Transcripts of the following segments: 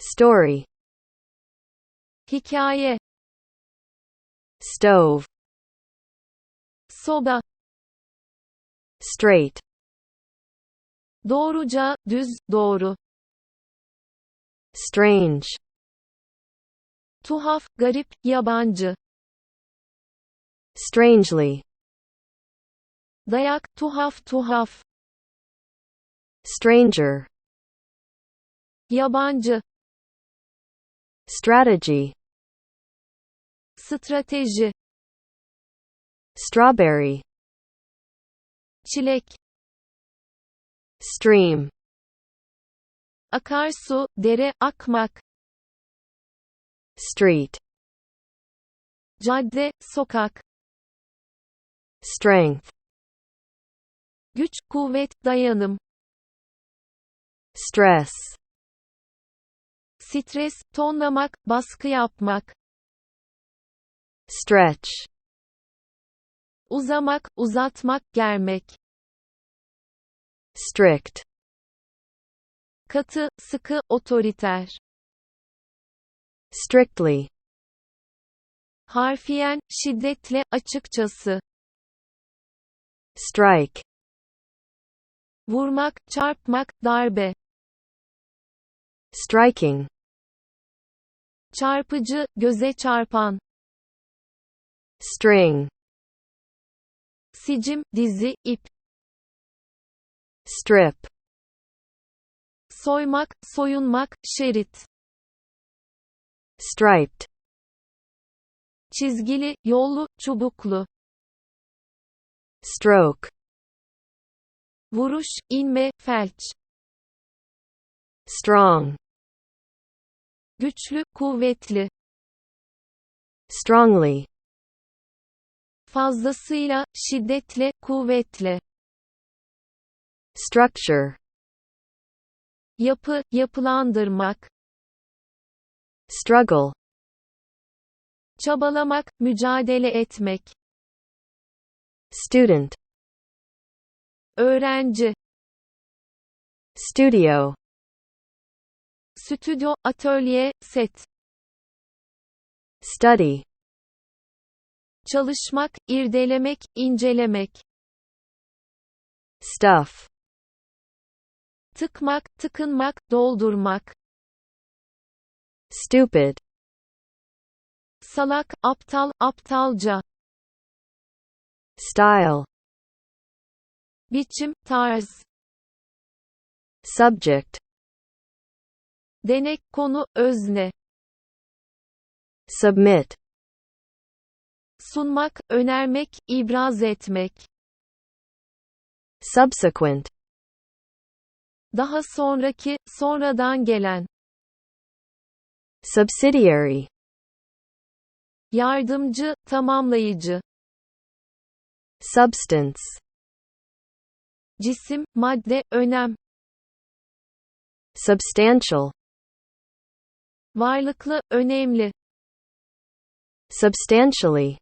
story, hikaye, stove, soba, straight, doğruca, düz, doğru, strange, tuhaf, garip, yabancı, strangely, dayak, tuhaf tuhaf, stranger, yabancı, strategy, strateji, strawberry, çilek, stream, akarsu, dere, akmak, street, cadde, sokak, strength, güç, kuvvet, dayanım, stress, stres, tonlamak, baskı yapmak, stretch, uzamak, uzatmak, germek, strict, katı, sıkı, otoriter, strictly, harfiyen, şiddetle, açıkçası, strike, vurmak, çarpmak, darbe, striking, çarpıcı, göze çarpan, string, sicim, dizi, ip, strip, soymak, soyunmak, şerit, striped, çizgili, yollu, çubuklu, stroke, vuruş, inme, felç, strong, güçlü, kuvvetli, strongly, fazlasıyla, şiddetle, kuvvetle, structure, yapı, yapılandırmak, struggle, çabalamak, mücadele etmek, student, öğrenci, studio, stüdyo, atölye, set, study, çalışmak, irdelemek, incelemek, stuff, tıkmak, tıkınmak, doldurmak, stupid, salak, aptal, aptalca, style, biçim, tarz, subject, denek, konu, özne, submit, sunmak, önermek, ibraz etmek, subsequent, daha sonraki, sonradan gelen, subsidiary, yardımcı, tamamlayıcı, substance, cisim, madde, önem, substantial, varlıklı, önemli, substantially,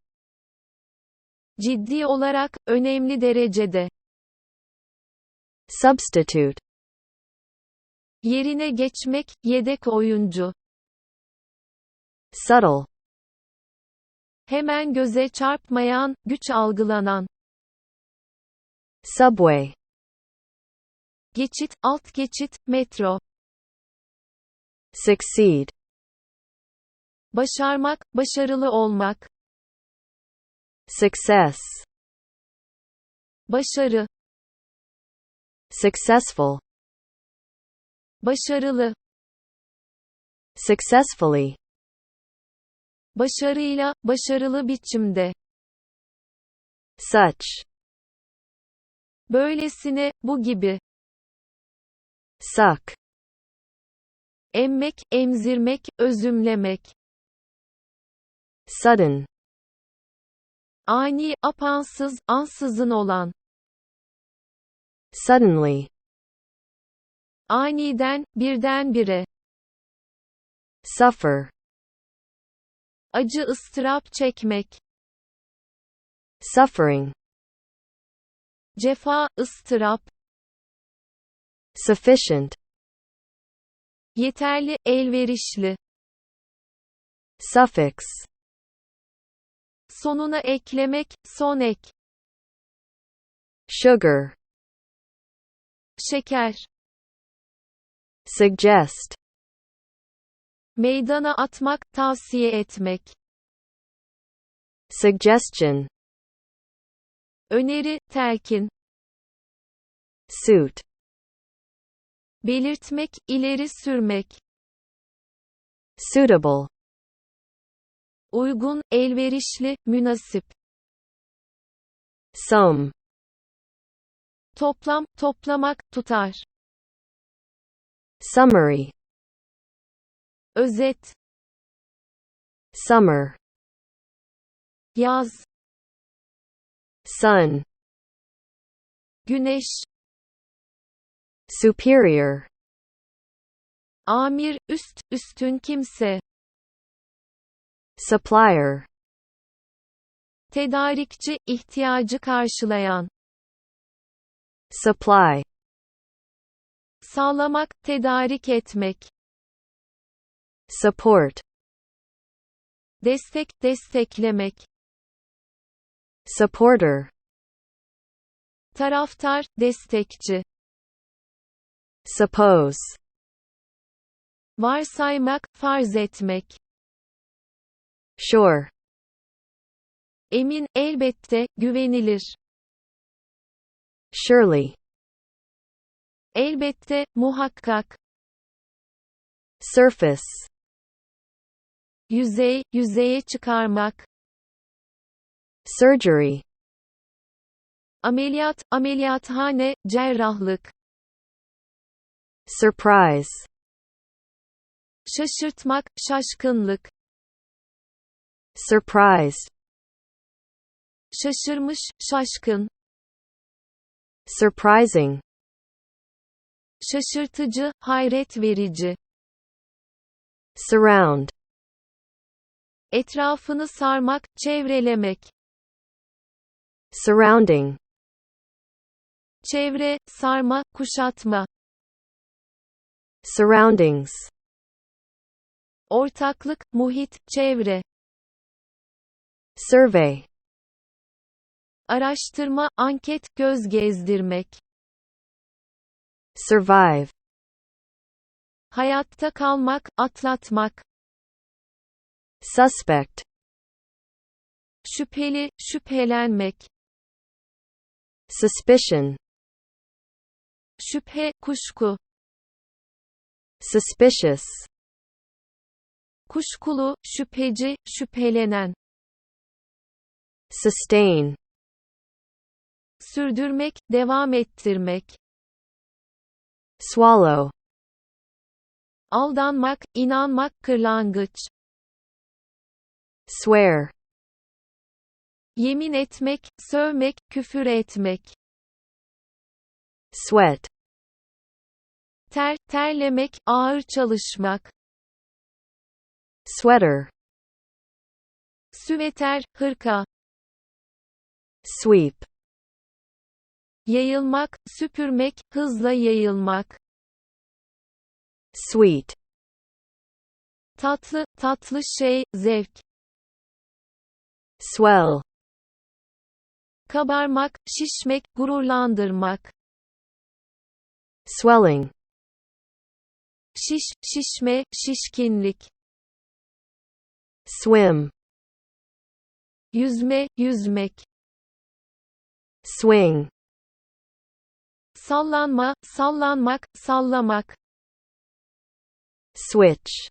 ciddi olarak, önemli derecede, substitute, yerine geçmek, yedek oyuncu, subtle, hemen göze çarpmayan, güç algılanan, subway, geçit, alt geçit, metro, succeed, başarmak, başarılı olmak, success, başarı, successful, başarılı, successfully, başarıyla, başarılı biçimde, such, böylesine, bu gibi, suck, emmek, emzirmek, özümlemek, sudden, ani, apansız, ansızın olan, suddenly, aniden, birdenbire, suffer, acı ıstırap çekmek, suffering, cefa, ıstırap, sufficient, Yeterli, elverişli. Suffix. Sonuna eklemek, son ek. Sugar. Şeker. Suggest. Meydana atmak, tavsiye etmek. Suggestion. Öneri, telkin. Suit. Belirtmek, ileri sürmek. Suitable. Uygun, elverişli, münasip. Some. Toplam, toplamak, tutar. Summary. Özet. Summer. Yaz. Sun. Güneş. Superior. Amir, üst, üstün kimse. Supplier. Tedarikçi, ihtiyacı karşılayan. Supply. Sağlamak, tedarik etmek. Support. Destek, desteklemek. Supporter. Taraftar, destekçi. Suppose. Varsaymak, farz etmek. Sure. Emin, elbette, güvenilir. Surely. Elbette, muhakkak. Surface. Yüzey, yüzeye çıkarmak. Surgery. Ameliyat, ameliyathane, cerrahlık. Surprise. Şaşırtmak, şaşkınlık. Surprised. Şaşırmış, şaşkın. Surprising. Şaşırtıcı, hayret verici. Surround. Etrafını sarmak, çevrelemek. Surrounding. Çevre, sarma, kuşatma. Surroundings. Ortaklık, muhit, çevre. Survey. Araştırma, anket, göz gezdirmek. Survive. Hayatta kalmak, atlatmak. Suspect. Şüpheli, şüphelenmek. Suspicion. Şüphe, kuşku. Suspicious. Kuşkulu, şüpheci, şüphelenen. Sustain. Sürdürmek, devam ettirmek. Swallow. Aldanmak, inanmak, kırlangıç. Swear. Yemin etmek, sövmek, küfür etmek. Sweat. Ter, terlemek, ağır çalışmak. Sweater. Süveter, hırka. Sweep. Yayılmak, süpürmek, hızla yayılmak. Sweet. Tatlı, tatlı şey, zevk. Swell. Kabarmak, şişmek, gururlandırmak. Swelling. Şiş, şişme, şişkinlik. Swim. Yüzme, yüzmek. Swing. Sallanma, sallanmak, sallamak. Switch.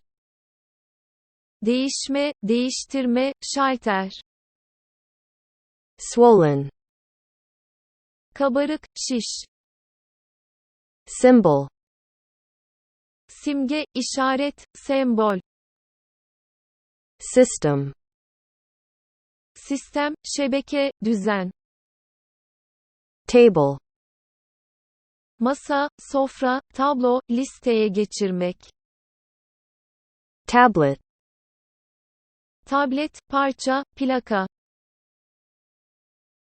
Değişme, değiştirme, şalter. Swollen. Kabarık, şiş. Symbol. Simge, işaret, sembol. System. Sistem, şebeke, düzen. Table. Masa, sofra, tablo, listeye geçirmek. Tablet. Tablet, parça, plaka.